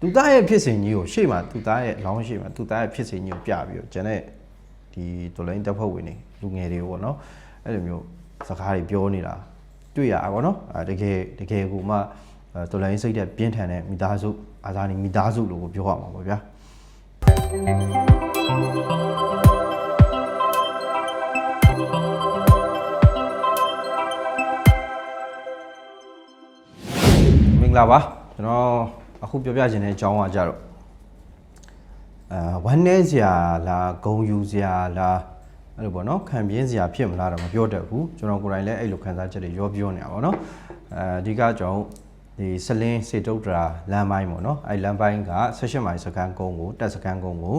သူသားရဲ့ဖြစ်စဉ်ကြီးကိုရှေ့မှာသူသားရဲ့အလောင်းရှေ့မှာသူသားရဲ့ဖြစ်စဉ်ကြီးကိုပြပြီးတော့ကျန်တဲ့ဒီတော်လိုင်းတပ်ဖွဲ့ဝင်တွေလူငယ်တွေပေါ့နော်အဲ့လိုမျိုးစကားတွေပြောနေတာတွေ့ရပါဘောနော်အဲတကယ်တကယ်ကိုမှအဲတော်လိုင်းစိတ်တဲ့ပြင်းထန်တဲ့မိသားစုအာဇာနည်မိသားစုလို့ကိုပြောရမှာပေါ့ဗျာမင်္ဂလာပါကျွန်တော် အခုပြောပြခြင်းတဲ့အကြောင်းကကြတော့အာဝမ်းနည်းစရာလားဂုံယူစရာလားအဲ့လိုပေါ့နော်ခံပြင်းစရာဖြစ်မလားတော့မပြောတတ်ဘူးကျွန်တော်ကိုယ်တိုင်လည်းအဲ့လိုခံစားချက်တွေရောပြောနေတာပေါ့နော်အဲအဓိကကျွန်တော်ဒီစလင်းစေတုတ်တရာလမ်းပိုင်းပေါ့နော်အဲ့လမ်းပိုင်းက16မိုင်စကန်ကုန်းကိုတက်စကန်ကုန်းကို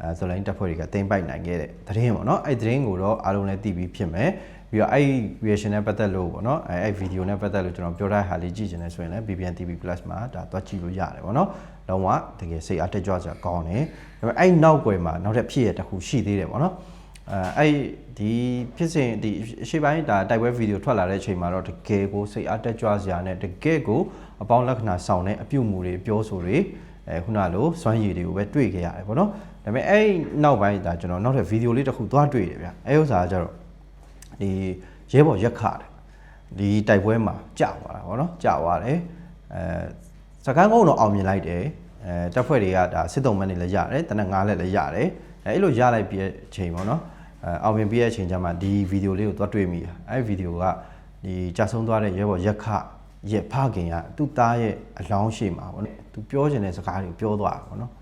အဲဆိုလိုင်းတပ်ဖွဲ့တွေကတင်ပိုက်နိုင်ခဲ့တဲ့သတင်းပေါ့နော်အဲ့သတင်းကိုတော့အားလုံးလည်းသိပြီးဖြစ်မယ် ပြီးတော့အဲ့ reaction နဲ့ပတ်သက်လို့ပေါ့နော်အဲ့အဲ့ video နဲ့ပတ်သက်လို့ကျွန်တော်ပြောထားတဲ့ဟာလေးကြည့်ချင်တယ်ဆိုရင်လည်း BBN TV Plus မှာဒါတွားကြည့်လို့ရတယ်ပေါ့နော်လုံးဝတကယ်စိတ်အားတက်ကြွစရာကောင်းတယ်ဒါပေမဲ့အဲ့နောက်ွယ်မှာနောက်ထပ်ဖြစ်ရတစ်ခုရှိသေးတယ်ပေါ့နော်အဲအဲ့ဒီဖြစ်စဉ်ဒီအရှိပိုင်းဒါတိုက်ပွဲဗီဒီယိုထွက်လာတဲ့အချိန်မှာတော့တကယ်ကိုစိတ်အားတက်ကြွစရာနဲ့တကယ်ကိုအပေါင်းလက္ခဏာဆောင်တဲ့အပြုတ်မှုတွေပြောဆိုတွေအဲခုနလိုစွမ်းရည်တွေကိုပဲတွေ့ခဲ့ရတယ်ပေါ့နော်ဒါပေမဲ့အဲ့နောက်ပိုင်းဒါကျွန်တော်နောက်ထပ်ဗီဒီယိုလေးတစ်ခုသွားတွေ့တယ်ဗျအဲ့ဥစ္စာကကျတော့ ဒီရဲဘော်ရက်ခတယ်ဒီတိုက်ပွဲမှာကြာသွားတာဗောနော်ကြာသွားတယ်အဲစကန်းကုန်းတော့အောင်မြင်လိုက်တယ်အဲတပ်ဖွဲ့တွေကဒါစစ်တုံးမန်းတွေလည်းရတယ်တနက်ငါးလက်လည်းရတယ်အဲအဲ့လိုရလိုက်ပြီးတဲ့အချိန်ဗောနော်အဲအောင်မြင်ပြီးတဲ့အချိန်ကျမှဒီဗီဒီယိုလေးကိုသွားတွေ့မိတာအဲ့ဗီဒီယိုကဒီကြာဆုံးသွားတဲ့ရဲဘော်ရက်ခရဲ့ဖခင်ကသူ့သားရဲ့အလောင်းရှိမှာဗောနော်သူပြောချင်တဲ့စကားတွေကိုပြောသွားတာဗောနော်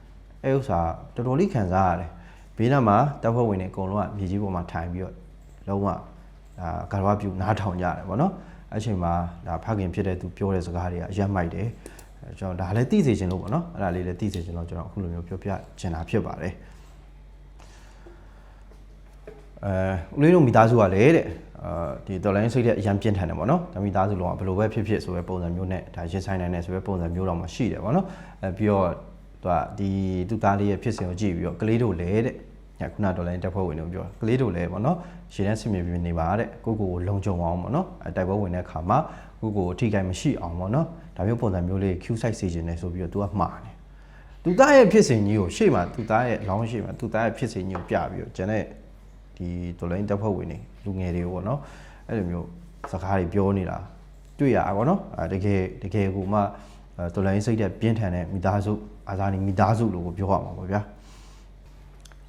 အဲ့ဥစ္စာတော်တော်လေးခံစားရတယ်ဘေးနားမှာတပ်ဖွဲ့ဝင်တွေအကုန်လုံးကမြေကြီးပေါ်မှာထိုင်ပြီးတော့လုံးဝ ဒါကာရဝပြုနားထောင်ကြတယ်ဗောနော်အဲ့ချိန်မှာဒါဖခင်ဖြစ်တဲ့သူပြောတဲ့စကားတွေကအယက်မိုက်တယ်အဲကျွန်တော်ဒါလည်းသိစေချင်လို့ဗောနော်အဲ့ဒါလေးလည်းသိစေချင်တော့ကျွန်တော်အခုလိုမျိုးပြောပြချင်တာဖြစ်ပါတယ်အဲဦးလေးတို့မိသားစုကလည်းတဲ့အာဒီတော်လိုင်းစိတ်တဲ့အရန်ပြင်းထန်တယ်ဗောနော်ဒါမိသားစုလုံးကဘယ်လိုပဲဖြစ်ဖြစ်ဆိုပဲပုံစံမျိုးနဲ့ဒါရင်ဆိုင်နိုင်တယ်ဆိုပဲပုံစံမျိုးတော့မှရှိတယ်ဗောနော်အဲပြီးတော့သူကဒီသူ့သားလေးရဲ့ဖြစ်စဉ်ကိုကြည့်ပြီးတော့ကလေးတို့လည်းတဲ့ ညခုနတော်လိုင်းတက်ဖွဲ့ဝင်တို့ပြောကလေးတို့လည်းဗောနော်ရှင်းတဲ့ဆင်မြေပြင်နေပါတဲ့ကိုကိုကိုလုံခြုံအောင်ဗောနော်အဲတိုက်ပွဲဝင်တဲ့အခါမှာကိုကိုကိုအထိကိမရှိအောင်ဗောနော်ဒါမျိုးပုံစံမျိုးလေး Q site စေခြင်းနဲ့ဆိုပြီးတော့သူကမှားတယ်သူသားရဲ့ဖြစ်စဉ်ကြီးကိုရှေ့မှာသူသားရဲ့အလောင်းရှေ့မှာသူသားရဲ့ဖြစ်စဉ်ကြီးကိုပြပြီးတော့ကျန်တဲ့ဒီတော်လိုင်းတက်ဖွဲ့ဝင်တွေလူငယ်တွေဗောနော်အဲ့လိုမျိုးစကားတွေပြောနေတာတွေ့ရပါဗောနော်အဲတကယ်တကယ်ကိုမှအဲတော်လိုင်းစိတ်တဲ့ပြင်းထန်တဲ့မိသားစုအာဇာနည်မိသားစုလို့ကိုပြောရမှာပေါ့ဗျာ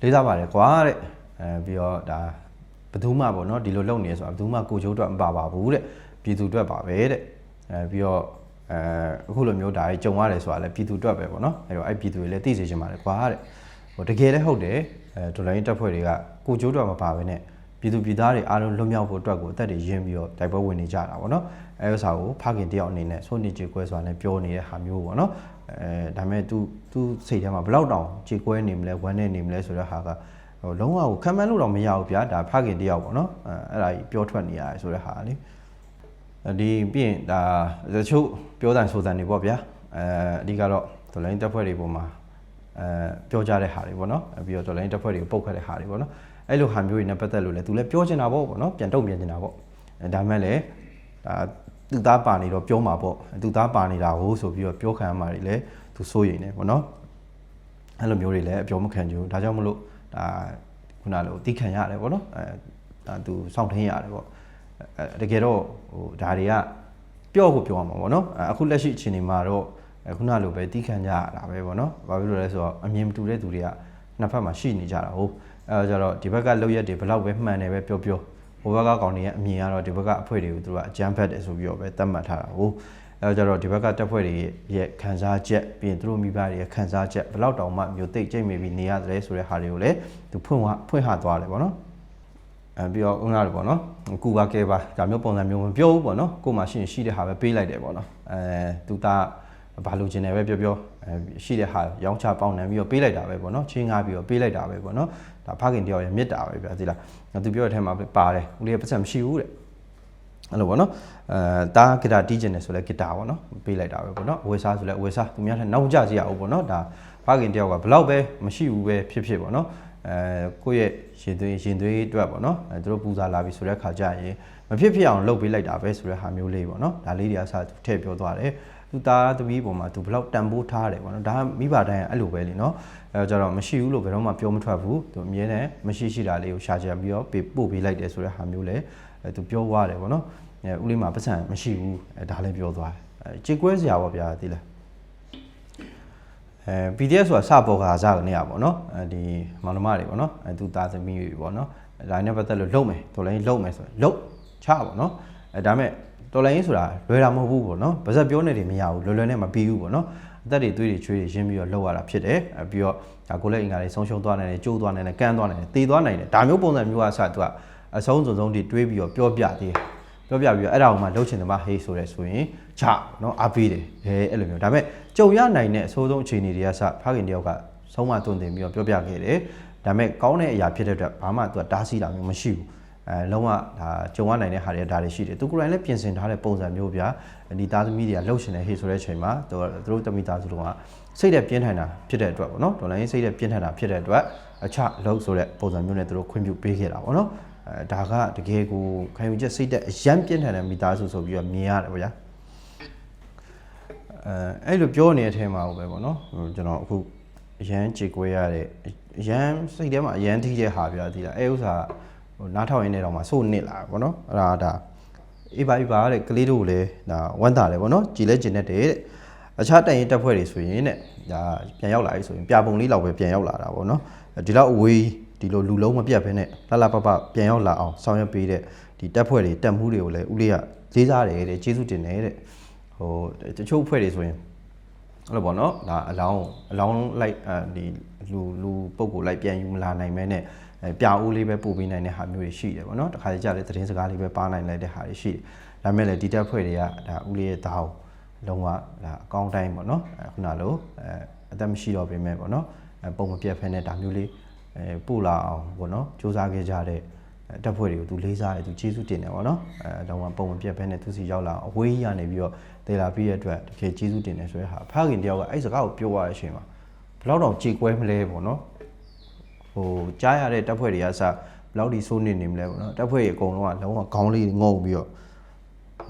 လေးစားပါတယ်ကွာတဲ့အဲပြီးတော့ဒါဘယ်သူမှပေါ့နော်ဒီလိုလုပ်နေရဆိုတာဘယ်သူမှကိုချိုးတော့မပါပါဘူးတဲ့ပြည်သူအတွက်ပါပဲတဲ့အဲပြီးတော့အဲအခုလိုမျိုးဒါကြီးကြုံရတယ်ဆိုတာလည်းပြည်သူအတွက်ပဲပေါ့နော်အဲတော့အဲ့ပြည်သူတွေလည်းသိစေချင်ပါတယ်ကွာတဲ့ဟိုတကယ်လည်းဟုတ်တယ်အဲဒေါ်လာရင်းတပ်ဖွဲ့တွေကကိုချိုးတော့မပါဘဲနဲ့ ပြည်သူပြည်သားတွေအားလုံးလွတ်မြောက်ဖို့အတွက်ကိုအသက်တွေရင်းပြီးတော့တိုက်ပွဲဝင်နေကြတာပေါ့နော်အဲဥစ္စာကိုဖခင်တယောက်အနေနဲ့စိုးနေကြေကွဲဆိုတာနဲ့ပြောနေတဲ့ဟာမျိုးပေါ့နော်အဲဒါပေမဲ့ तू तू စိတ်ထဲမှာဘလောက်တောင်ကြေကွဲနေမလဲဝမ်းနေနေမလဲဆိုတဲ့ဟာကဟိုလုံးဝကိုခံမှန်းလို့တော့မရဘူးဗျာဒါဖခင်တယောက်ပေါ့နော်အဲအဲ့ဒါကြီးပြောထွက်နေရတယ်ဆိုတဲ့ဟာလေဒီပြီးရင်ဒါတချို့ပြောတဲ့ဆိုတဲ့နေပေါ့ဗျာအဲအဓိကတော့ဒလိုင်းတပ်ဖွဲ့တွေပေါ်မှာအဲပြောကြတဲ့ဟာတွေပေါ့နော်ပြီးတော့ဒလိုင်းတပ်ဖွဲ့တွေကိုပုတ်ခတ်တဲ့ဟာတွေပေါ့နော် အဲ့လိုဟာမျိုးတွေနဲ့ပတ်သက်လို့လည်းသူလည်းပြောချင်တာပေါ့ပေါ့နော်ပြန်တုံ့ပြန်ချင်တာပေါ့အဲဒါမဲ့လည်းဒါသူသားပါနေတော့ပြောမှာပေါ့သူသားပါနေတာဟိုဆိုပြီးတော့ပြောခံရမှာတွေလည်းသူစိုးရိမ်နေပေါ့နော်အဲ့လိုမျိုးတွေလည်းအပြောမခံကြဘူးဒါကြောင့်မလို့ဒါခုနလိုတိခံရတယ်ပေါ့နော်အဲဒါသူစောင့်ထင်းရတယ်ပေါ့အဲတကယ်တော့ဟိုဒါတွေကပြောကိုပြောရမှာပေါ့နော်အခုလက်ရှိအချိန်ဒီမှာတော့ခုနလိုပဲတိခံကြရတာပဲပေါ့နော်ဘာဖြစ်လို့လဲဆိုတော့အမြင်မတူတဲ့သူတွေကနှစ်ဖက်မှာရှိနေကြတာဟုတ် အဲကြတော့ဒီဘက်ကလောက်ရက်တွေဘလောက်ပဲမှန်တယ်ပဲပြောပြောဟိုဘက်ကကောင်တွေရဲ့အမြင်ကတော့ဒီဘက်ကအဖွဲတွေကိုသူကအကြမ်းဖက်တယ်ဆိုပြီးတော့ပဲသတ်မှတ်ထားတာဟုတ်အဲကြတော့ဒီဘက်ကတက်ဖွဲ့တွေရဲ့ခံစားချက်ပြီးရင်သူတို့မိဘတွေရဲ့ခံစားချက်ဘလောက်တောင်မှမျိုးသိကြိတ်မိပြီးနေရတယ်ဆိုတဲ့ဟာတွေကိုလည်းသူဖွင့်ဖွင့်ဟသွားတယ်ပေါ့နော်အဲပြီးတော့ဥနာတယ်ပေါ့နော်ကူပါကဲပါဒါမျိုးပုံစံမျိုးမပြောဘူးပေါ့နော်ကို့မှာရှိရင်ရှိတဲ့ဟာပဲပေးလိုက်တယ်ပေါ့နော်အဲသူသားဘာလို့ကျင်တယ်ပဲပြောပြောအဲ ရှိတဲ့ဟာရောင်းချပေါင်းနှံပြီးတော့ပေးလိုက်တာပဲပေါ့နော်ချင်းငါပြီးတော့ပေးလိုက်တာပဲပေါ့နော်ဒါဖခင်တယောက်ရဲ့မြစ်တာပဲဗျာဒီလားသူပြောတဲ့အထက်မှာပါတယ်ဦးလေးပတ်စံမရှိဘူးတဲ့အဲ့လိုပေါ့နော်အဲတားဂီတာတီးကျင်တယ်ဆိုလဲဂီတာပေါ့နော်ပေးလိုက်တာပဲပေါ့နော်အဝေစားဆိုလဲအဝေစားသူများထက်နောက်ကျစီရအောင်ပေါ့နော်ဒါဖခင်တယောက်ကဘလောက်ပဲမရှိဘူးပဲဖြစ်ဖြစ်ပေါ့နော်အဲကိုယ့်ရဲ့ရင်သွေးရင်သွေးအတွက်ပေါ့နော်အဲသူတို့ပူဇာလာပြီဆိုတဲ့ခါကျရင်မဖြစ်ဖြစ်အောင်လုပ်ပေးလိုက်တာပဲဆိုတဲ့ဟာမျိုးလေးပေါ့နော်ဒါလေးတွေအစားထည့်ပြောသွားတယ် သူသားသမီးပေါ်မှာသူဘယ်လောက်တန်ဖိုးထားတယ်ပေါ့နော်ဒါကမိဘတိုင်းကအဲ့လိုပဲလीနော်အဲတော့ကျတော့မရှိဘူးလို့ဘယ်တော့မှပြောမထွက်ဘူးသူအမြဲတမ်းမရှိရှိတာလေးကိုရှာကြံပြီးတော့ပေးပို့ပေးလိုက်တယ်ဆိုတဲ့ဟာမျိုးလေအဲသူပြောသွားတယ်ပေါ့နော်အဲဦးလေးမှာပတ်စံမရှိဘူးအဲဒါလည်းပြောသွားတယ်အဲကြေကွဲစရာပေါ့ဗျာသိလားအဲ PDF ဆိုတာစပေါ်ကစားကနေရပေါ့နော်အဲဒီမောင်နှမတွေပေါ့နော်အဲသူသားသမီးတွေပေါ့နော်ဒါနဲ့ပတ်သက်လို့လုံမယ်တော်လည်းလုံမယ်ဆိုရင်လုံချပေါ့နော်အဲဒါမဲ့ တော်လည်းဆိုတာလွယ်တာမဟုတ်ဘူးပေါ့နော်ဗဇက်ပြောနေတယ်မရဘူးလွယ်လွယ်နဲ့မပြီးဘူးပေါ့နော်အသက်တွေသွေးတွေချွေးတွေရင်းပြီးတော့လှုပ်ရတာဖြစ်တယ်အဲပြီးတော့ဒါကိုလည်းအင်္ဂါတွေဆုံးရှုံးသွားနိုင်တယ်ကျိုးသွားနိုင်တယ်ကန်းသွားနိုင်တယ်တေသွားနိုင်တယ်ဒါမျိုးပုံစံမျိုးအစသူကအဆုံးစုံဆုံးတွေတွေးပြီးတော့ပြောပြသေးတယ်ပြောပြပြီးတော့အဲ့ဒါကိုမှလှုပ်ချင်တယ်မဟေးဆိုရဲဆိုရင်ချနော်အားပေးတယ်အဲအဲ့လိုမျိုးဒါပေမဲ့ကြုံရနိုင်တဲ့အဆိုးဆုံးအခြေအနေတွေကစဖခင်တယောက်ကဆုံးမသွန်သင်ပြီးတော့ပြောပြခဲ့တယ်ဒါပေမဲ့ကောင်းတဲ့အရာဖြစ်တဲ့အတွက်ဘာမှသူကတားဆီးတာမျိုးမရှိဘူး အဲလုံးဝဒါကြုံရနိုင်တဲ့ဟာတွေဒါတွေရှိတယ်သူကိုယ်တိုင်လည်းပြင်ဆင်ထားတဲ့ပုံစံမျိုးဗျာဒီသားသမီးတွေကလှုပ်ရှင်နေဟေးဆိုတဲ့အချိန်မှာသူတို့တမိသားစုတို့ကစိတ်တဲ့ပြင်းထန်တာဖြစ်တဲ့အတွက်ပေါ့နော်ဒေါ်လာရင်းစိတ်တဲ့ပြင်းထန်တာဖြစ်တဲ့အတွက်အချလှုပ်ဆိုတဲ့ပုံစံမျိုးနဲ့သူတို့ခွင့်ပြုပေးခဲ့တာပေါ့နော်အဲဒါကတကယ်ကိုခံယူချက်စိတ်တဲ့အယမ်းပြင်းထန်တဲ့မိသားစုဆိုပြီးတော့မြင်ရတယ်ဗျာအဲအဲ့လိုပြောနေတဲ့အထဲမှာပဲပေါ့နော်ဟိုကျွန်တော်အခုအရန်ကြေကွဲရတဲ့အရန်စိတ်ထဲမှာအရန်ထိတဲ့ဟာပြသီလားအဲဥစ္စာ ဟိုနားထောင်ရင်းနေတော့မှစိုးနစ်လာပေါ့နော်အဲ့ဒါဒါအေးပါအေးပါတဲ့ကလေးတို့လည်းဒါဝမ်းသာတယ်ပေါ့နော်ကြည်လဲကျင်တတ်တယ်တဲ့အခြားတိုင်ရင်တက်ဖွဲ့တွေဆိုရင်တဲ့ဒါပြန်ရောက်လာပြီဆိုရင်ပြပုံလေးလောက်ပဲပြန်ရောက်လာတာပေါ့နော်ဒီလောက်အဝေးဒီလိုလူလုံးမပြတ်ဘဲနဲ့လှလှပပပြန်ရောက်လာအောင်ဆောင်ရွက်ပေးတဲ့ဒီတက်ဖွဲ့တွေတက်မှုတွေကိုလည်းဦးလေးကလေးစားတယ်တဲ့ကျေးဇူးတင်တယ်တဲ့ဟိုတချို့ဖွဲ့တွေဆိုရင်အဲ့လိုပေါ့နော်ဒါအလောင်းအလောင်းလိုက်အဲဒီလူလူပုံကိုလိုက်ပြန်ယူမလာနိုင်မဲနဲ့ အဲပြအိုးလေးပဲပို့ပေးနိုင်တဲ့ဟာမျိုးတွေရှိတယ်ပေါ့နော်တခါတကြလေသတင်းစကားလေးပဲပါနိုင်လိုက်တဲ့ဟာတွေရှိတယ်ဒါမဲ့လည်းဒီတက်ဖွဲ့တွေကဒါဦးလေးရဲ့သားကိုလုံးဝဒါအကောင့်တိုင်းပေါ့နော်အဲခုနလိုအဲအသက်မရှိတော့ပြင်မဲ့ပေါ့နော်အဲပုံမပြတ်ဖဲနဲ့ဒါမျိုးလေးအဲပို့လာအောင်ပေါ့နော်စူးစမ်းခဲ့ကြတဲ့တပ်ဖွဲ့တွေကိုသူလေးစားတယ်သူကျေးဇူးတင်တယ်ပေါ့နော်အဲတော့ပုံမပြတ်ဖဲနဲ့သူစီရောက်လာအဝေးကြီးကနေပြီးတော့တေလာပြီးရဲ့အတွက်တကယ်ကျေးဇူးတင်တယ်ဆိုတဲ့ဟာဖခင်တယောက်ကအဲ့စကားကိုပြောရတဲ့အချိန်မှာဘယ်တော့တော့ကြေကွဲမလဲပေါ့နော် ဟိုကြားရတဲ့တပ်ဖွဲ့တွေကစဘယ်လောက်ဒီစိုးနေနေမလဲပေါ့နော်တပ်ဖွဲ့တွေအကုန်လုံးကလုံးဝခေါင်းလေးငုံပြီးတော့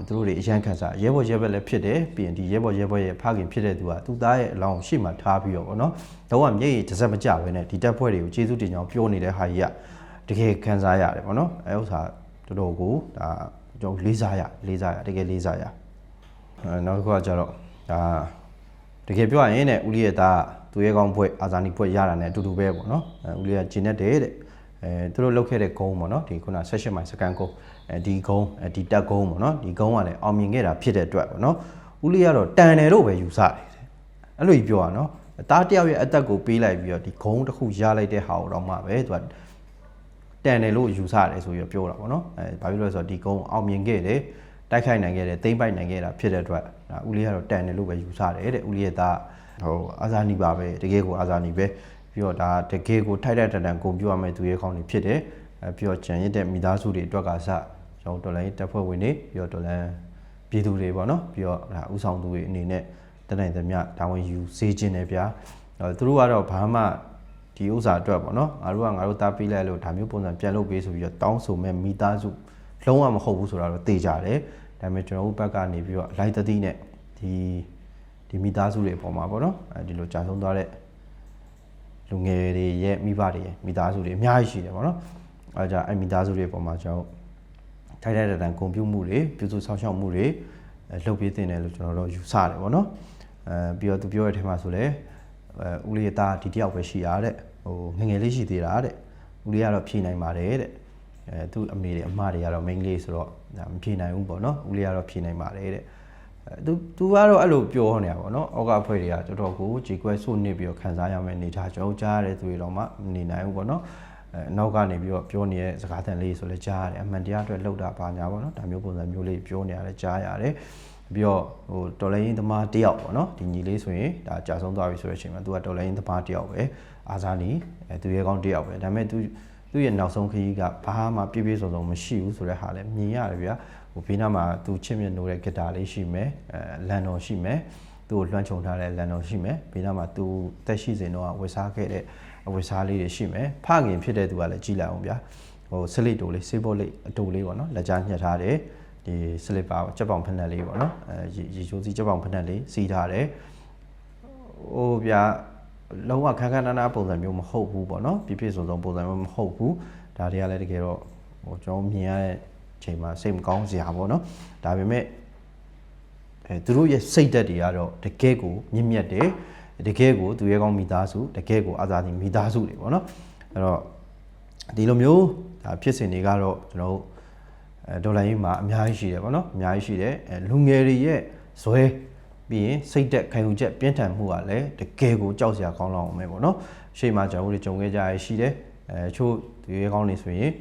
သူတို့တွေအရန်ခံစားရဲဘော်ရဲဘက်လည်းဖြစ်တယ်ပြီးရင်ဒီရဲဘော်ရဲဘော်ရဲ့ဖခင်ဖြစ်တဲ့သူကသူ့သားရဲ့အလောင်းရှေ့မှာထားပြီးတော့ပေါ့နော်လုံးဝမျက်ရည်တစ်စက်မကြဘဲနဲ့ဒီတပ်ဖွဲ့တွေကိုကျေးဇူးတင်ကြောင်းပြောနေတဲ့ဟာကြီးကတကယ်ခံစားရတယ်ပေါ့နော်အဲဥစ္စာတော်တော်ကိုဒါကျွန်တော်လေးစားရလေးစားရတကယ်လေးစားရအဲနောက်တစ်ခုကကြတော့ဒါတကယ်ပြောရရင်တဲ့ဦးလေးရဲ့သား သူရဲ့ကောင်းဖွဲ့အာဇာနည်ဖွဲ့ရတာ ਨੇ အတူတူပဲပေါ့နော်အဲဦးလေးကဂျင်းနဲ့တယ်တဲ့အဲသူတို့လောက်ခဲ့တဲ့ဂုံးပေါ့နော်ဒီခုန16မိုင်စကန်ဂုံးအဲဒီဂုံးဒီတက်ဂုံးပေါ့နော်ဒီဂုံးကလည်းအောင်မြင်ခဲ့တာဖြစ်တဲ့အတွက်ပေါ့နော်ဦးလေးကတော့တန်တယ်လို့ပဲယူဆတယ်အဲ့လိုကြီးပြောရနော်သားတယောက်ရဲ့အသက်ကိုပေးလိုက်ပြီးတော့ဒီဂုံးတစ်ခုရလိုက်တဲ့ဟာကိုတော့မှပဲသူကတန်တယ်လို့ယူဆတယ်ဆိုပြီးတော့ပြောတာပေါ့နော်အဲဘာဖြစ်လို့လဲဆိုတော့ဒီဂုံးအောင်မြင်ခဲ့တယ်တိုက်ခိုက်နိုင်ခဲ့တယ်သိမ့်ပိုက်နိုင်ခဲ့တာဖြစ်တဲ့အတွက်ဒါဦးလေးကတော့တန်တယ်လို့ပဲယူဆတယ်တဲ့ဦးလေးရဲ့သား ဟိုအာဇာနည်ပါပဲတကယ်ကိုအာဇာနည်ပဲပြီးတော့ဒါတကယ်ကိုထိုက်တဲ့တန်တန်ဂုံပြရမယ့်သူရဲ့ခေါင်းတွေဖြစ်တယ်အဲပြီးတော့ကြံရစ်တဲ့မိသားစုတွေအတွက်ကစကျွန်တော်တော်လိုင်းတပ်ဖွဲ့ဝင်တွေပြီးတော့တော်လိုင်းပြည်သူတွေပေါ့နော်ပြီးတော့ဒါဥဆောင်သူတွေအနေနဲ့တနိုင်သမျှတာဝန်ယူစေခြင်းတယ်ဗျာအဲသူတို့ကတော့ဘာမှဒီဥစ္စာအတွက်ပေါ့နော်ငါတို့ကငါတို့သားပေးလိုက်လို့ဒါမျိုးပုံစံပြန်လုပ်ပေးဆိုပြီးတော့တောင်းဆိုမဲ့မိသားစုလုံးဝမဟုတ်ဘူးဆိုတာတော့သိကြတယ်ဒါပေမဲ့ကျွန်တော်တို့ဘက်ကနေပြီးတော့လိုက်တတိနဲ့ဒီ ဒီမိသားစုတွေအပေါ်မှာပေါ့နော်အဲဒီလိုကြာဆုံးသွားတဲ့လူငယ်တွေရဲ့မိဘတွေရဲ့မိသားစုတွေအများကြီးရှိတယ်ပေါ့နော်အဲကြအဲမိသားစုတွေအပေါ်မှာကျွန်တော်ထိုက်ထိုက်တန်တန်ဂုဏ်ပြုမှုတွေပြုစုဆောင်ရှောက်မှုတွေလှုပ်ပေးတင်တယ်လို့ကျွန်တော်တို့ယူဆတယ်ပေါ့နော်အဲပြီးတော့သူပြောတဲ့အထက်မှာဆိုလဲအဲဦးလေးရဲ့သားဒီတယောက်ပဲရှိရတဲ့ဟိုငငယ်လေးရှိသေးတာတဲ့ဦးလေးကတော့ဖြေနိုင်ပါတယ်တဲ့အဲသူ့အမေတွေအမတွေကတော့မိန်းကလေးဆိုတော့ဒါမဖြေနိုင်ဘူးပေါ့နော်ဦးလေးကတော့ဖြေနိုင်ပါတယ်တဲ့ သူသူကတော့အဲ့လိုပြောနေတာပေါ့နော်အောက်ကအဖွဲ့တွေကတော်တော်ကိုကြေကွဲဆုနစ်ပြီးတော့ခံစားရမယ့်အနေထားကျွန်တော်ကြားရတဲ့သူတွေတော့မှမနေနိုင်ဘူးပေါ့နော်အဲနောက်ကနေပြီးတော့ပြောနေတဲ့စကားသံလေးဆိုလဲကြားရတယ်အမှန်တရားအတွက်လှုပ်တာပါညာပေါ့နော်ဒါမျိုးပုံစံမျိုးလေးပြောနေရတယ်ကြားရတယ်ပြီးတော့ဟိုတော်လိုင်းသမားတယောက်ပေါ့နော်ဒီညီလေးဆိုရင်ဒါကြာဆုံးသွားပြီဆိုတဲ့အချိန်မှာသူကတော်လိုင်းသမားတယောက်ပဲအာဇာနီအဲသူရဲ့ကောင်းတယောက်ပဲဒါပေမဲ့သူသူ့ရဲ့နောက်ဆုံးခရီးကဘာမှပြည့်ပြည့်စုံစုံမရှိဘူးဆိုတဲ့ဟာလည်းမြင်ရတယ်ဗျာ ဟိုဘေးနားမှာသူချစ်မြတ်နိုးတဲ့ဂီတာလေးရှိမယ်အဲလန်တော်ရှိမယ်သူ့ကိုလွှမ်းခြုံထားတဲ့လန်တော်ရှိမယ်ဘေးနားမှာသူတက်ရှိစဉ်တော့ဝယ်စားခဲ့တဲ့အဝယ်စားလေးတွေရှိမယ်ဖခင်ဖြစ်တဲ့သူကလည်းကြီးလိုက်အောင်ဗျာဟိုဆလိတိုလေးဆေးဘောလေးအတူလေးပေါ့နော်လက်ကြားညှက်ထားတယ်ဒီဒီစလစ်ပါကြက်ပေါင်ဖက်နှက်လေးပေါ့နော်အဲရေရေချိုးစီးကြက်ပေါင်ဖက်နှက်လေးစီးထားတယ်ဟိုဗျာလုံးဝခန်းခန်းနားနားပုံစံမျိုးမဟုတ်ဘူးပေါ့နော်ပြည့်ပြည့်စုံစုံပုံစံမျိုးမဟုတ်ဘူးဒါတွေကလည်းတကယ်တော့ဟိုကျွန်တော်မြင်ရတဲ့အ ချိန်မှာစိတ်မကောင်းစရာပေါ့နော်ဒါပေမဲ့အဲသူတို့ရဲ့စိတ်ဓာတ်တွေကတော့တကယ်ကိုမြင့်မြတ်တယ်တကယ်ကိုသူရဲကောင်းမိသားစုတကယ်ကိုအာသာဒီမိသားစုတွေပေါ့နော်အဲ့တော့ဒီလိုမျိုးဒါဖြစ်စဉ်တွေကတော့ကျွန်တော်တို့အဲဒေါ်လာကြီးမှာအများကြီးရှိတယ်ပေါ့နော်အများကြီးရှိတယ်အဲလူငယ်တွေရဲ့ဇွဲပြီးရင်စိတ်သက်ခံယူချက်ပြင်းထန်မှုကလည်းတကယ်ကိုကြောက်စရာကောင်းလောက်အောင်ပဲပေါ့နော်ရှေ့မှာကျွန်တော်တို့ကြုံခဲ့ကြရရှိတယ်အဲချို့သူရဲကောင်းတွေဆိုရင်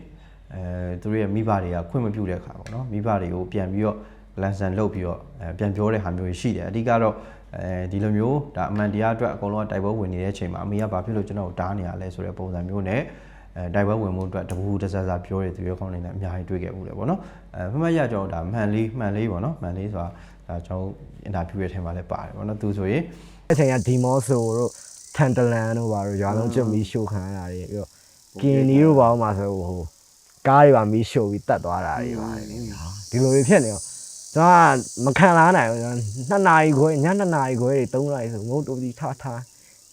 အဲသူတို့ရဲ့မိဘတွေကခွင့်မပြုတဲ့အခါပေါ့နော်မိဘတွေကိုပြန်ပြီးတော့လန်ဆန်လုပ်ပြီးတော့အဲပြန်ပြောတဲ့ဟာမျိုးတွေရှိတယ်အဓိကတော့အဲဒီလိုမျိုးဒါအမှန်တရားအတွက်အကုန်လုံးတိုက်ပွဲဝင်နေတဲ့အချိန်မှာအမေကဘာဖြစ်လို့ကျွန်တော်ကိုတားနေရလဲဆိုတဲ့ပုံစံမျိုးနဲ့အဲတိုက်ပွဲဝင်မှုအတွက်တပူတဆဆပြောတဲ့သူရောကောင်းနေလည်းအများကြီးတွေ့ခဲ့မှုတယ်ပေါ့နော်အဲဖမတ်ရကျွန်တော်ဒါမှန်လေးမှန်လေးပေါ့နော်မှန်လေးဆိုတာဒါကျွန်တော်အင်တာဗျူးရဲ့ထဲမှာလည်းပါတယ်ပေါ့နော်သူဆိုရင်အချိန်ကဒီမော့ဆိုတို့ထန်တလန်တို့ဘာတို့ရွာလုံးကျွတ်မီးရှို့ခံရတာတွေပြီးတော့ကင်နီတို့ဘာမှမဆိုဟို ကားတွေပါမီးရှို့ပြီးတတ်သွားတာတွေပါတယ်ဒီလိုတွေဖြစ်နေတော့ကျွန်တော်ကမခံလာနိုင်ဘူးနှစ်နာရီခွဲညနှစ်နာရီခွဲတွေသုံးနာရီဆိုငုံတူပြီးထားထား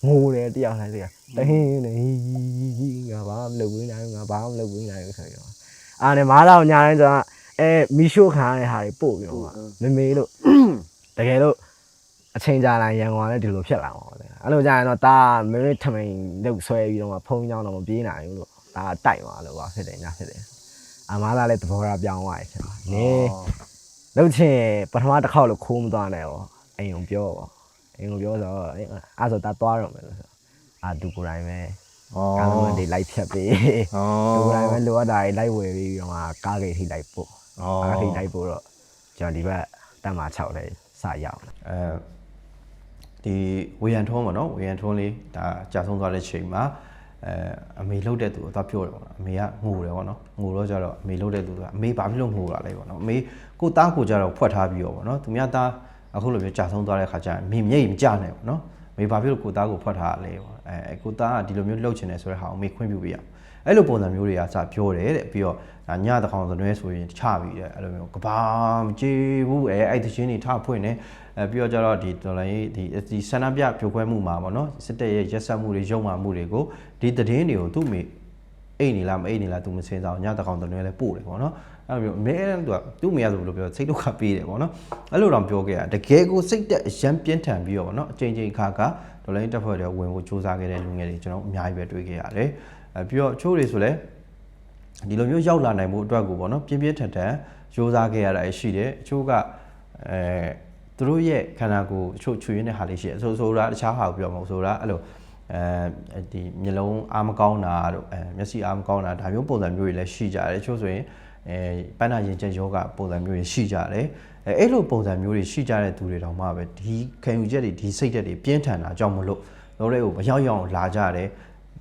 ငိုတယ်တယောက်လိုက်တည်းတဟင်းနေငါဘာမှမလုပ်ဘူးနိုင်ငါဘာမှမလုပ်ဘူးနိုင်ဆိုတော့အာနဲ့မားတော့ညာတိုင်းကျွန်တော်အဲမီးရှို့ခံရတဲ့ဟာတွေပို့ပြီးတော့မမေလို့တကယ်လို့အချိန်ကြာလာရန်ကုန်ကလည်းဒီလိုဖြစ်လာမှာပေါ့အဲ့လိုကြာရင်တော့ဒါမင်းတို့ထမိန်လုတ်ဆွဲပြီးတော့မှဖုံးကြောင်းတော့မပြေးနိုင်ဘူးလို့ ဒါတိုက်သွားလို့ပါဖြစ်တယ်ညာဖြစ်တယ်အမားသားလည်းသဘောထားပြောင်းသွားတယ်ဖြစ်သွားနင်းလုတ်ချင်းပထမတစ်ခေါက်လို့ခိုးမသွားနဲ့ရောအိမ်ုံပြောပေါ့အိမ်ုံပြောဆိုတော့အဲ့အဲ့ဆိုဒါသွားတော့မယ်လို့ဆိုအာဒူကိုယ်တိုင်ပဲဩကားလုံးတွေလိုက်ဖြတ်ပြီးဒူကိုယ်တိုင်ပဲလိုအပ်တာတွေလိုက်ဝယ်ပြီးတော့မှကားဂိတ်ထိလိုက်ပို့ကားဂိတ်လိုက်ပို့တော့ကျွန်တော်ဒီဘက်တမ်းမှာ6လေးစရောက်တယ်အဲဒီဝေယံထုံးပေါ့နော်ဝေယံထုံးလေးဒါကြာဆုံးသွားတဲ့ချိန်မှာ အဲအမေလှုပ်တဲ့သူကိုသွားပြောတယ်ပေါ့နော်အမေကငိုတယ်ပေါ့နော်ငိုတော့ကြတော့အမေလှုပ်တဲ့သူကအမေဘာဖြစ်လို့ငိုတာလဲပေါ့နော်အမေကိုသားကိုကြတော့ဖွက်ထားပြီးတော့ပေါ့နော်သူများသားအခုလိုမျိုးကြာဆုံးသွားတဲ့ခါကျရင်မိမျက်ရည်မကျနိုင်ပေါ့နော်အမေဘာဖြစ်လို့ကိုသားကိုဖွက်ထားရလဲပေါ့အဲကိုသားကဒီလိုမျိုးလှုပ်ချင်တယ်ဆိုတဲ့ဟာကိုအမေခွင့်ပြုပေးရအဲ့လိုပုံစံမျိုးတွေကစပြောတယ်တဲ့ပြီးတော့ဒါညတကောင်သနွဲဆိုရင်ချပြီးတဲ့အဲ့လိုမျိုးကဘာမကြည့်ဘူးအဲအဲ့တချင်းတွေထဖွင့်နေ အဲပြီးတော့ကျတော့ဒီတော်လိုင်းဒီဒီဆန္ဒပြဖြိုခွဲမှုမှာပေါ့နော်စစ်တပ်ရဲ့ရက်စက်မှုတွေရုံမာမှုတွေကိုဒီသတင်းတွေကိုသူ့မိအိတ်နေလားမအိတ်နေလားသူမစင်စားအောင်ညတကောင်သနွဲလဲပို့တယ်ပေါ့နော်အဲ့လိုမျိုးအမဲသူကသူ့မိရဆိုဘယ်လိုပြောစိတ်ဒုက္ခပေးတယ်ပေါ့နော်အဲ့လိုတော့ပြောခဲ့ရတကယ်ကိုစိတ်တက်အရန်ပြင်းထန်ပြီးတော့ပေါ့နော်အချိန်ချင်းခါခါတော်လိုင်းတက်ဖွဲ့တွေဝင်ဖို့စူးစမ်းခဲ့တဲ့လူငယ်တွေကျွန်တော်အများကြီးပဲတွေ့ခဲ့ရတယ်အဲပြီးတော့အချို့တွေဆိုလဲဒီလိုမျိုးရောက်လာနိုင်မှုအတွက်ကိုပေါ့နော်ပြင်းပြင်းထန်ထန်ရိုးစားခဲ့ရတာရှိတယ်အချို့ကအဲ သူတို့ရဲ့ခန္ဓာကိုယ်အချို့ချွေရင်းတဲ့ဟာလေးရှိတယ်ဆိုဆိုတာတခြားဟာကိုပြောမှာမဟုတ်ဆိုတာအဲ့လိုအဲဒီမျက်လုံးအားမကောင်းတာတို့အဲမျက်စိအားမကောင်းတာဒါမျိုးပုံစံမျိုးတွေလည်းရှိကြတယ်အချို့ဆိုရင်အဲပန်းနာရင်ကျက်ယောဂပုံစံမျိုးတွေရှိကြတယ်အဲအဲ့လိုပုံစံမျိုးတွေရှိကြတဲ့သူတွေတောင်မှပဲဒီခံယူချက်တွေဒီစိတ်ဓာတ်တွေပြင်းထန်တာကြောင့်မလို့တို့တွေကိုမရောက်ရောက်လာကြတယ်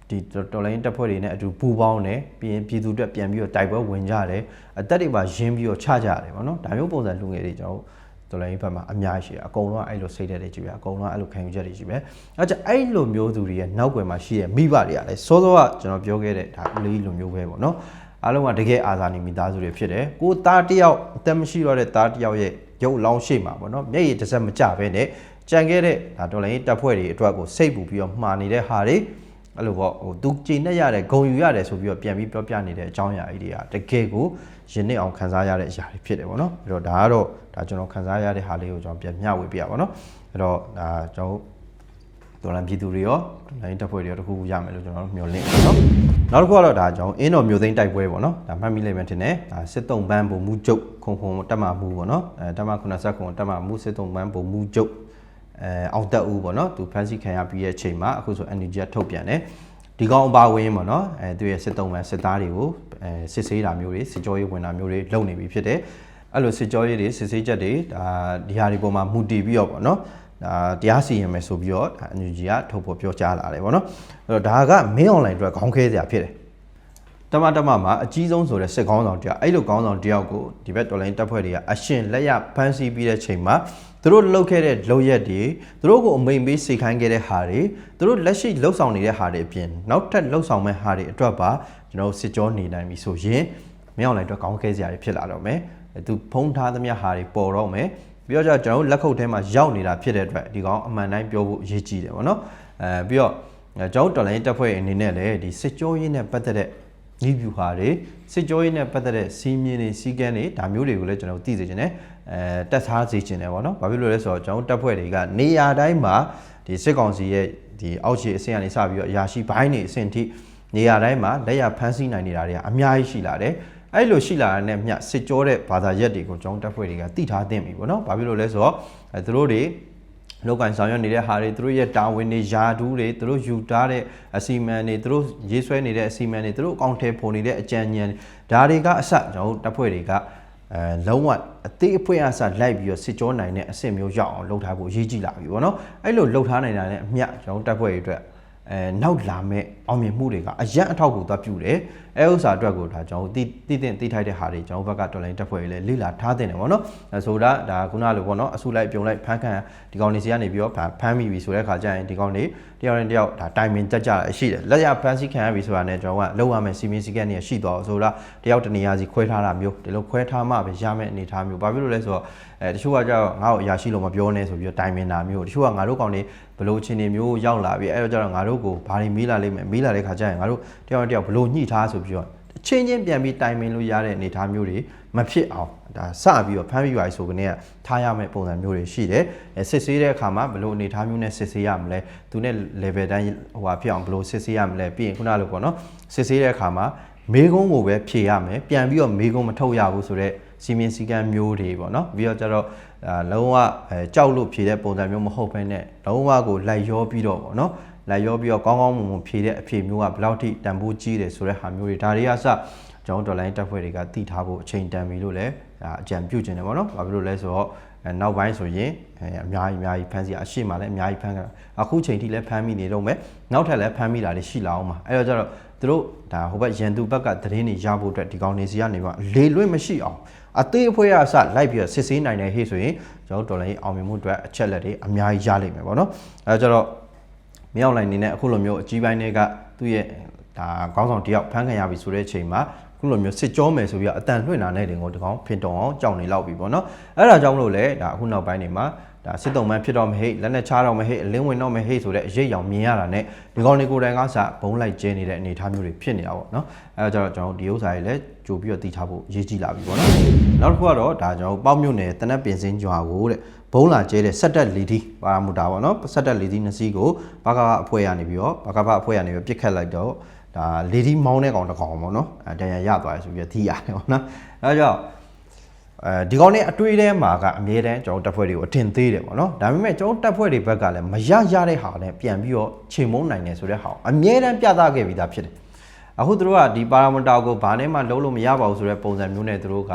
ဒီတော်လိုင်းတက်ဖွဲ့တွေနဲ့အတူပူပေါင်းတယ်ပြီးရင်ပြည်သူအတွက်ပြန်ပြီးတော့တိုက်ပွဲဝင်ကြတယ်အသက်တွေပါရင်းပြီးတော့ချကြတယ်ဗောနော်ဒါမျိုးပုံစံလူငယ်တွေကျွန်တော် တော်လိုင်းဘက်မှာအများကြီးရှိတယ်အကုန်လုံးအဲ့လိုစိတ်ဓာတ်တွေကြီးပဲအကုန်လုံးအဲ့လိုခံယူချက်တွေကြီးပဲအဲ့ကြအဲ့လိုမျိုးသူတွေရဲ့နောက်ွယ်မှာရှိတဲ့မိဘတွေကလည်းစောစောကကျွန်တော်ပြောခဲ့တဲ့ဒါဦးလေးလိုမျိုးပဲဗောနော်အားလုံးကတကယ်အာဇာနည်မိသားစုတွေဖြစ်တယ်ကိုသားတယောက်အသက်မရှိတော့တဲ့သားတယောက်ရဲ့ရုပ်လောင်းရှိမှာဗောနော်မျက်ရည်တစ်စက်မကြဘဲနဲ့ကြံခဲ့တဲ့ဒါတော်လိုင်းတက်ဖွဲ့တွေအတွက်ကိုစိတ်ပူပြီးတော့မှားနေတဲ့ဟာတွေ အဲ့လိုပေါ့ဟိုသူကြည်နဲ့ရတယ်ဂုံယူရတယ်ဆိုပြီးတော့ပြန်ပြီးပြောပြနေတဲ့အကြောင်းအရာကြီးတွေကတကယ်ကိုရင်နစ်အောင်ခံစားရတဲ့အရာတွေဖြစ်တယ်ပေါ့နော်အဲ့တော့ဒါကတော့ဒါကျွန်တော်ခံစားရတဲ့ဟာလေးကိုကျွန်တော်ပြန်မျှဝေပြရပါတော့အဲ့တော့ဒါကျွန်တော်တော်လန်ပြည်သူတွေရောလိုင်းတပ်ဖွဲ့တွေရောတခုခုရမယ်လို့ကျွန်တော်တို့မျှော်လင့်ပါတော့နောက်တစ်ခုကတော့ဒါကျွန်တော်အင်းတော်မျိုးသိန်းတိုက်ပွဲပေါ့နော်ဒါမှတ်မိလိုက်မှထင်တယ်ဒါစစ်တုံးပန်းပုံမူကျုပ်ခုံခုံတက်မှမှုပေါ့နော်အဲတက်မှ90ခုတက်မှမှုစစ်တုံးပန်းပုံမူကျုပ် အဲအောင်တက်ဦးပေါ့နော်သူဖန်စီခံရပြီးရဲ့ချိန်မှာအခုဆို energy ထုတ်ပြန်တယ်ဒီကောင်အပါဝင်ပေါ့နော်အဲသူရဲ့စစ်တုံးမှန်စစ်သားတွေကိုအဲစစ်ဆေးတာမျိုးတွေစစ်ကြောရေးဝင်တာမျိုးတွေလုပ်နေပြီဖြစ်တယ်အဲ့လိုစစ်ကြောရေးတွေစစ်ဆေးချက်တွေဒါဒီဟာတွေပေါ်မှာမူတည်ပြီးတော့ပေါ့နော်ဒါတရားစီရင်မယ်ဆိုပြီးတော့ energy ကထုတ်ပေါ်ပြောကြားလာတယ်ပေါ့နော်အဲ့တော့ဒါကမင်း online အတွက်ခေါင်းခဲစရာဖြစ်တယ်တမတမမှာအကြီးဆုံးဆိုတဲ့စစ်ကောင်းဆောင်တယောက်အဲ့လိုကောင်းဆောင်တယောက်ကိုဒီဘက်တော်လိုင်းတပ်ဖွဲ့တွေကအရှင်လက်ရဖမ်းဆီးပြီးတဲ့ချိန်မှာ သူတို့လှုပ်ခဲ့တဲ့လှုပ်ရက်တွေသူတို့ကိုအမိန်ပေးစိတ်ခိုင်းခဲ့တဲ့ဟာတွေသူတို့လက်ရှိလှုပ်ဆောင်နေတဲ့ဟာတွေအပြင်နောက်ထပ်လှုပ်ဆောင်မဲ့ဟာတွေအတွက်ပါကျွန်တော်တို့စစ်ကြောနေနိုင်ပြီဆိုရင်မင်းအောင်လိုက်အတွက်ကောင်းခဲစရာတွေဖြစ်လာတော့မယ်သူဖုံးထားသမျှဟာတွေပေါ်တော့မယ်ပြီးတော့ကျကျွန်တော်တို့လက်ခုပ်ထဲမှာရောက်နေတာဖြစ်တဲ့အတွက်ဒီကောင်အမှန်တိုင်းပြောဖို့အရေးကြီးတယ်ဗောနော်အဲပြီးတော့ကျွန်တော်တို့တော်လိုင်းတက်ဖွဲ့အနေနဲ့လည်းဒီစစ်ကြောရေးနဲ့ပတ်သက်တဲ့ဤဗျူဟာတွေစစ်ကြောရေးနဲ့ပတ်သက်တဲ့စီးမြင်တွေစီးကမ်းတွေဒါမျိုးတွေကိုလည်းကျွန်တော်တို့သိစေချင်တယ် အဲတက်သားစေချင်တယ်ဗောနော်ဘာဖြစ်လို့လဲဆိုတော့ကျွန်တော်တို့တက်ဖွဲ့တွေကနေရာတိုင်းမှာဒီစစ်ကောင်စီရဲ့ဒီအောက်ခြေအဆင့်ကနေစပြီးတော့အရာရှိဘိုင်းတွေအဆင့်ထိနေရာတိုင်းမှာလက်ရဖမ်းဆီးနိုင်နေတာတွေကအများကြီးရှိလာတယ်အဲ့လိုရှိလာတဲ့နဲ့မြစစ်ကြောတဲ့ဘာသာရက်တွေကိုကျွန်တော်တက်ဖွဲ့တွေကသိထားသင့်ပြီဗောနော်ဘာဖြစ်လို့လဲဆိုတော့အဲသူတို့တွေလောကန်ဆောင်ရွက်နေတဲ့ဟာတွေသူတို့ရဲ့တာဝန်တွေယာဒူးတွေသူတို့ယူထားတဲ့အစီမံတွေသူတို့ရေးဆွဲနေတဲ့အစီမံတွေသူတို့အကောင့်ထဲပေါ်နေတဲ့အကြံဉာဏ်ဒါတွေကအစကျွန်တော်တို့တပ်ဖွဲ့တွေက အဲလုံးဝအသေးအဖွဲအစလိုက်ပြီးတော့စစ်ကြောနိုင်တဲ့အဆင့်မျိုးရောက်အောင်လုပ်ထားဖို့အရေးကြီးလာပြီဗောနော်အဲ့လိုလုပ်ထားနိုင်တာနဲ့အမျှကျွန်တော်တို့တပ်ဖွဲ့တွေအတွက် အဲနောက်လာမဲ့အောင်မြင်မှုတွေကအရန်အထောက်အကူသွားပြုတယ်အဲဥစ္စာအတွက်ကိုဒါကျွန်တော်တို့တည်တည်တင်တည်ထိုက်တဲ့ဟာတွေကျွန်တော်ဘက်ကတော်လိုင်းတက်ဖွဲ့တွေလည်းလေ့လာထားတင်တယ်ဗောနော်အဲဆိုတာဒါခုနလိုဗောနော်အစုလိုက်ပြုံလိုက်ဖမ်းခံဒီကောင်နေစီကနေပြီးတော့ဖမ်းမိပြီဆိုတဲ့ခါကျရင်ဒီကောင်နေတယောက်နဲ့တယောက်ဒါတိုင်ပင်တက်ကြတာရှိတယ်လက်ရဖမ်းဆီးခံရပြီဆိုတာနဲ့ကျွန်တော်ကလောက်ရမယ်စီမင်းစည်းကမ်းတွေရှိတော့ဆိုတာတယောက်တနေရာစီခွဲထားတာမျိုးဒီလိုခွဲထားမှပဲရမယ်အနေထားမျိုးဘာဖြစ်လို့လဲဆိုတော့ အဲတချို့ကကြောက်ငါ့ကိုအရာရှိလို့မပြောနဲ့ဆိုပြီးတော့တိုင်ပင်တာမျိုးတချို့ကငါတို့ကောင်နေဘလို့ချင်းနေမျိုးရောက်လာပြီအဲတော့ကျတော့ငါတို့ကိုဘာတွေမေးလာလိမ့်မယ်မေးလာတဲ့ခါကျရင်ငါတို့တယောက်နဲ့တယောက်ဘလို့ညှိထားဆိုပြီးတော့ချင်းချင်းပြန်ပြီးတိုင်ပင်လို့ရတဲ့အနေအထားမျိုးတွေမဖြစ်အောင်ဒါစပြီးတော့ဖမ်းပြီးပါဆိုကနေကထားရမယ့်ပုံစံမျိုးတွေရှိတယ်စစ်ဆေးတဲ့အခါမှာဘယ်လိုအနေအထားမျိုးနဲ့စစ်ဆေးရမလဲသူနဲ့ level တိုင်းဟိုဟာဖြစ်အောင်ဘယ်လိုစစ်ဆေးရမလဲပြီးရင်ခုနလိုပေါ့နော်စစ်ဆေးတဲ့အခါမှာမေးခွန်းကိုပဲဖြေရမယ်ပြန်ပြီးတော့မေးခွန်းမထုတ်ရဘူးဆိုတော့ စီမင်းစည်းကမ်းမျိုးတွေပေါ့နော်ပြီးတော့ကျတော့အာလုံးဝအဲကြောက်လို့ဖြေတဲ့ပုံစံမျိုးမဟုတ်ဘဲနဲ့လုံးဝကိုလိုက်ရောပြီးတော့ပေါ့နော်လိုက်ရောပြီးတော့ကောင်းကောင်းမွန်မွန်ဖြေတဲ့အဖြေမျိုးကဘယ်လောက်ထိတန်ဖိုးကြီးတယ်ဆိုတဲ့ဟာမျိုးတွေဒါတွေကစကျွန်တော်ဒေါ်လာတက်ဖွဲ့တွေကတည်ထားဖို့အချိန်တန်ပြီလို့လည်းအကြံပြုခြင်းတယ်ပေါ့နော်။ဘာဖြစ်လို့လဲဆိုတော့နောက်ပိုင်းဆိုရင်အများကြီးအများကြီးဖမ်းစီအရှိမှလည်းအများကြီးဖမ်းကြတာအခုချိန်ထိလည်းဖမ်းမိနေတော့မယ်နောက်ထပ်လည်းဖမ်းမိတာတွေရှိလာအောင်ပါအဲ့တော့ကျတော့ သူတို့ဒါဟိုဘက်ရန်သူဘက်ကသတင်းတွေရဖို့အတွက်ဒီကောင်နေစီကနေပါလေလွင့်မရှိအောင်အသေးအဖွဲအစလိုက်ပြီးတော့စစ်ဆေးနိုင်တယ်ဟေ့ဆိုရင်ကျွန်တော်ဒေါ်လာရေးအောင်မြင်မှုအတွက်အချက်လက်တွေအများကြီးရလိမ့်မယ်ပေါ့နော်အဲကျတော့မြောက်လိုက်နေနဲ့အခုလိုမျိုးအကြီးပိုင်းတွေကသူ့ရဲ့ဒါခေါင်းဆောင်တယောက်ဖမ်းခံရပြီဆိုတဲ့အချိန်မှာခုလိုမျိုးစစ်ကြောမယ်ဆိုပြီးတော့အတန်လွှင့်လာတဲ့တင်ကိုတကောင်ဖင်တုံအောင်ကြောက်နေလောက်ပြီပေါ့နော်အဲ့ဒါကြောင့်မလို့လေဒါအခုနောက်ပိုင်းနေမှာ ဒါစစ်တုံးမှန်းဖြစ်တော့မဟိလက်နဲ့ချတော့မဟိအလင်းဝင်တော့မဟိဆိုတဲ့အရေးရောင်မြင်ရတာနဲ့ဒီကောင်တွေကိုယ်တိုင်ကစဘုံလိုက်ကျဲနေတဲ့အနေအထားမျိုးတွေဖြစ်နေတာပေါ့နော်အဲဒါကြောင့်ကျွန်တော်ဒီဥစ္စာတွေလည်းကြိုပြီးတော့တည်ထားဖို့ရေးကြည့်လာပြီပေါ့နော်နောက်တစ်ခုကတော့ဒါကျွန်တော်ပေါ့မြို့နယ်တနက်ပင်စင်းကြွာကိုတဲ့ဘုံလာကျဲတဲ့ဆက်တက်လီဒီပါရာမူတာပေါ့နော်ဆက်တက်လီဒီနှစ်စီးကိုဘာကအဖွဲ့ရနေပြီးတော့ဘာကအဖွဲ့ရနေပြီးပြစ်ခတ်လိုက်တော့ဒါလေဒီမောင်းတဲ့ကောင်တစ်ကောင်ပေါ့နော်အဲတန်ရရသွားရဆိုပြီးတော့သီးရတယ်ပေါ့နော်အဲကြောင့် အဲဒီကောင်နဲ့အတွေ့အထဲမှာကအမြဲတမ်းကျွန်တော်တက်ဖွဲ့တွေကိုအထင်သေးတယ်ပေါ့နော်ဒါပေမဲ့ကျွန်တော်တက်ဖွဲ့တွေဘက်ကလည်းမရရတဲ့ဟာနဲ့ပြန်ပြီးတော့ချိန်မုံနိုင်တယ်ဆိုတဲ့ဟာအမြဲတမ်းပြသခဲ့ပြီးသားဖြစ်တယ်အခုသူတို့ကဒီပါရာမီတာကိုဘာနဲ့မှလုံးလို့မရပါဘူးဆိုတဲ့ပုံစံမျိုးနဲ့သူတို့က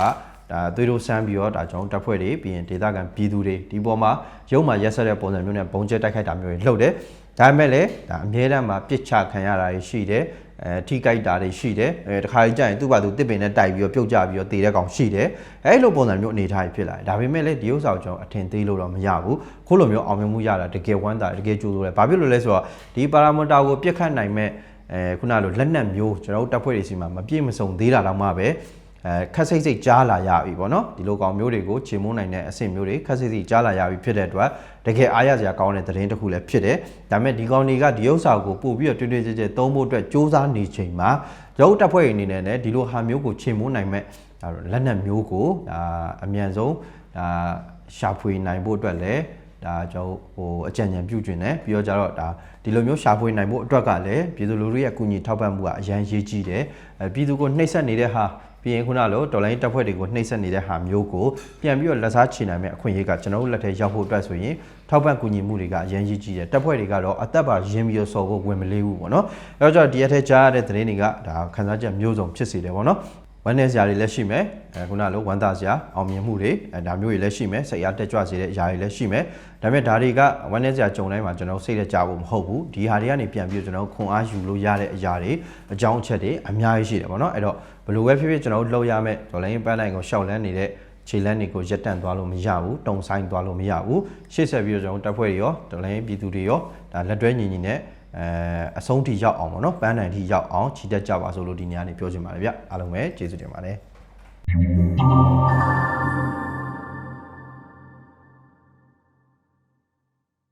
ဒါသွေးတို့ဆန်းပြီးတော့ဒါကျွန်တော်တက်ဖွဲ့တွေပြီးရင်ဒေသခံပြည်သူတွေဒီပေါ်မှာရုံမှာရက်ဆက်တဲ့ပုံစံမျိုးနဲ့ပုံကျဲတိုက်ခိုက်တာမျိုးတွေလုပ်တယ်ဒါပေမဲ့လည်းဒါအမြဲတမ်းမှာပြစ်ချခံရတာရှိတယ် အဲထိကြိုက်တာတွေရှိတယ်အဲတခါကြီးကြာရင်သူ့ဘာသူတစ်ပင်နဲ့တိုက်ပြီးတော့ပြုတ်ကြပြီးတော့တည်တဲ့ကောင်ရှိတယ်အဲလိုပုံစံမျိုးအနေထားကြီးဖြစ်လာတယ်ဒါပေမဲ့လည်းဒီဥစ္စာကိုကျွန်တော်အထင်သေးလို့တော့မရဘူးခုလိုမျိုးအောင်မြင်မှုရတာတကယ်ဝမ်းသာတကယ်ကြိုးလို့လဲဘာဖြစ်လို့လဲဆိုတော့ဒီပါရာမီတာကိုပြစ်ခတ်နိုင်မဲ့အဲခုနလိုလက်နက်မျိုးကျွန်တော်တို့တပ်ဖွဲ့တွေစီမှာမပြည့်မစုံသေးတာတော့မှပဲ အဲခက်စိတ်စိတ်ကြားလာရပြီပေါ့နော်ဒီလိုကောင်မျိုးတွေကိုခြေမုန်းနိုင်တဲ့အဆင့်မျိုးတွေခက်စိတ်စိတ်ကြားလာရပြီဖြစ်တဲ့အတွက်တကယ်အားရစရာကောင်းတဲ့သတင်းတစ်ခုလည်းဖြစ်တယ်ဒါပေမဲ့ဒီကောင်တွေကဒီဥစ္စာကိုပို့ပြီးတော့တွင်တွင်ကြဲကြဲသုံးဖို့အတွက်စ조사နေချိန်မှာရုပ်တပ်ဖွဲ့အနေနဲ့လည်းဒီလိုဟာမျိုးကိုခြေမုန်းနိုင်မဲ့ဒါလက်နက်မျိုးကိုဒါအမြန်ဆုံးဒါရှာဖွေနိုင်ဖို့အတွက်လည်းဒါကျွန်တော်ဟိုအကြံဉာဏ်ပြုကျင်တယ်ပြီးတော့ကြတော့ဒါဒီလိုမျိုးရှာဖွေနိုင်ဖို့အတွက်ကလည်းပြည်သူလူထုရဲ့အကူအညီထောက်ပံ့မှုကအရန်ရေးကြီးတယ်အဲပြည်သူကိုနှိပ်စက်နေတဲ့ဟာ ပြီးရင်ခုနလိုဒေါ်လာတပ်ဖွဲ့တွေကိုနှိပ်စက်နေတဲ့ဟာမျိုးကိုပြန်ပြီးတော့လက်စားချေနိုင်မဲ့အခွင့်အရေးကကျွန်တော်တို့လက်ထဲရောက်ဖို့အတွက်ဆိုရင်ထောက်ပံ့ကူညီမှုတွေကအရင်ကြီးကြီးတယ်တပ်ဖွဲ့တွေကတော့အသက်ပါရင်းပြီးတော့စော်ဖို့ဝင်မလေးဘူးပေါ့နော်အဲတော့ဒီရက်ထဲကြားရတဲ့သတင်းတွေကဒါခန်းစားချက်မျိုးစုံဖြစ်စေတယ်ပေါ့နော် ဝမ်းနေစရာတွေလည်းရှိမယ်အဲခုနလိုဝမ်းသာစရာအောင်မြင်မှုတွေအဲဒါမျိုးတွေလည်းရှိမယ်စိတ်အားတက်ကြွစေတဲ့အရာတွေလည်းရှိမယ်ဒါပေမဲ့ဒါတွေကဝမ်းနေစရာကြုံတိုင်းမှာကျွန်တော်စိတ်လက်ကြဖို့မဟုတ်ဘူးဒီဟာတွေကနေပြန်ပြီးကျွန်တော်ခွန်အားယူလို့ရတဲ့အရာတွေအကြောင်းအချက်တွေအများကြီးရှိတယ်ပေါ့နော်အဲ့တော့ဘယ်လိုပဲဖြစ်ဖြစ်ကျွန်တော်တို့လောက်ရမယ်ဒေါ်လာရင်းပန်းတိုင်းကိုရှောက်လန်းနေတဲ့ခြေလန်းတွေကိုရက်တန့်သွားလို့မရဘူးတုံဆိုင်သွားလို့မရဘူးရှေ့ဆက်ပြီးတော့ကျွန်တော်တပ်ဖွဲ့တွေရောဒေါ်လာရင်းပြည်သူတွေရောဒါလက်တွဲညီညီနဲ့ အဲအဆုံးထိရောက်အောင်ပေါ့နော်ပန်းနိုင်ထိရောက်အောင်ခြိတက်ကြပါဆိုလို့ဒီနေရာနေပြောချင်ပါတယ်ဗျအားလုံးပဲကျေးဇူးတင်ပါတယ်